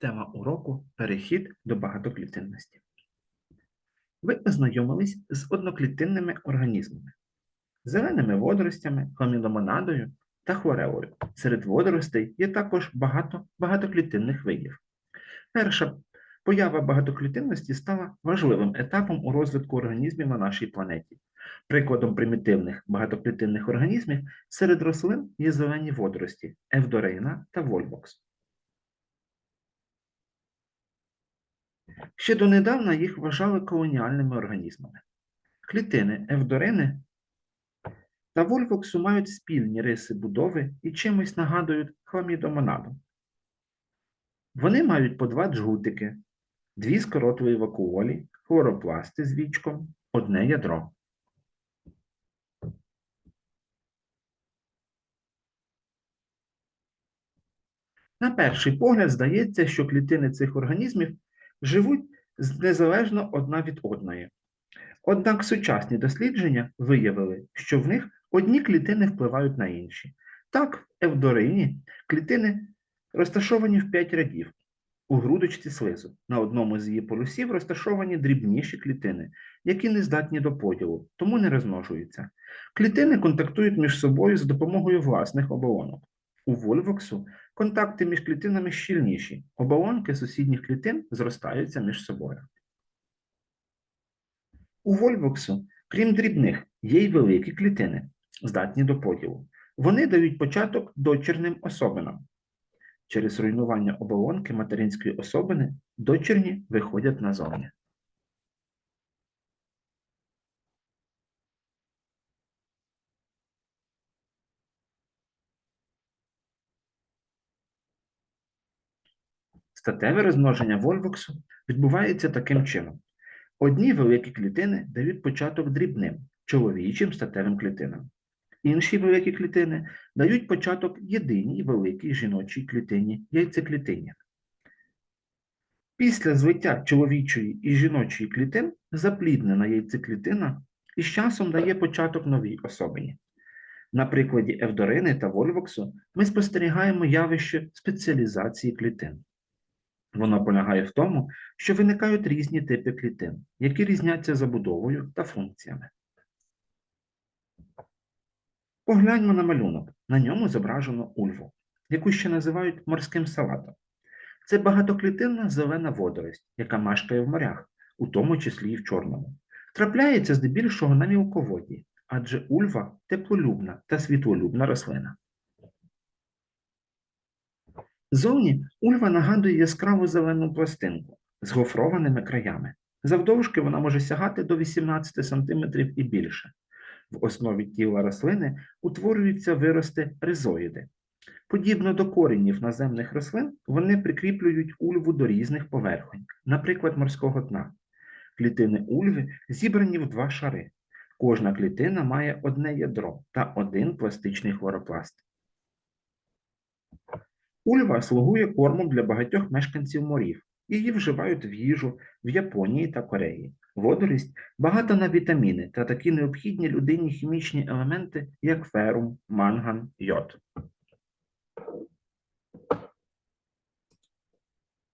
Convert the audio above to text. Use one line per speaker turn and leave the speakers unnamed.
Тема уроку перехід до багатоклітинності. Ви ознайомились з одноклітинними організмами, зеленими водоростями, хламідомонадою та хлорелою. Серед водоростей є також багато багатоклітинних видів. Перша поява багатоклітинності стала важливим етапом у розвитку організмів на нашій планеті. Прикладом примітивних багатоклітинних організмів серед рослин є зелені водорості евдорейна та вольвокс. Ще донедавна їх вважали колоніальними організмами. Клітини евдорини та вольвоксу мають спільні риси будови і чимось нагадують хламідомонаду. Вони мають по два джгутики, дві скоротові вакуолі, хлоропласти з вічком, одне ядро. На перший погляд здається, що клітини цих організмів живуть незалежно одна від одної. Однак сучасні дослідження виявили, що в них одні клітини впливають на інші. Так, в евдорині клітини розташовані в 5 рядів у грудочці слизу. На одному з її полюсів розташовані дрібніші клітини, які не здатні до поділу, тому не розмножуються. Клітини контактують між собою за допомогою власних оболонок. У вольвоксу контакти між клітинами щільніші, оболонки сусідніх клітин зростаються між собою. У вольвоксу, крім дрібних, є й великі клітини, здатні до поділу. Вони дають початок дочірним особинам. Через руйнування оболонки материнської особини дочірні виходять назовні. Статеве розмноження вольвоксу відбувається таким чином. Одні великі клітини дають початок дрібним, чоловічим статевим клітинам. Інші великі клітини дають початок єдиній великій жіночій клітині яйцеклітині. Після злиття чоловічої і жіночої клітин запліднена яйцеклітина із часом дає початок новій особині. На прикладі евдорини та вольвоксу ми спостерігаємо явище спеціалізації клітин. Воно полягає в тому, що виникають різні типи клітин, які різняться забудовою та функціями. Погляньмо на малюнок. На ньому зображено ульву, яку ще називають морським салатом. Це багатоклітинна зелена водорость, яка мешкає в морях, у тому числі і в Чорному. Трапляється здебільшого на мілководді, адже ульва теплолюбна та світлолюбна рослина. Зовні ульва нагадує яскраву зелену пластинку з гофрованими краями. Завдовжки вона може сягати до 18 см і більше. В основі тіла рослини утворюються вирости ризоїди. Подібно до коренів наземних рослин, вони прикріплюють ульву до різних поверхонь, наприклад, морського дна. Клітини ульви зібрані в два шари. Кожна клітина має одне ядро та один пластичний хлоропласт. Ульва слугує кормом для багатьох мешканців морів. Її вживають в їжу в Японії та Кореї. Водорість багата на вітаміни та такі необхідні людині хімічні елементи, як ферум, манган, йод.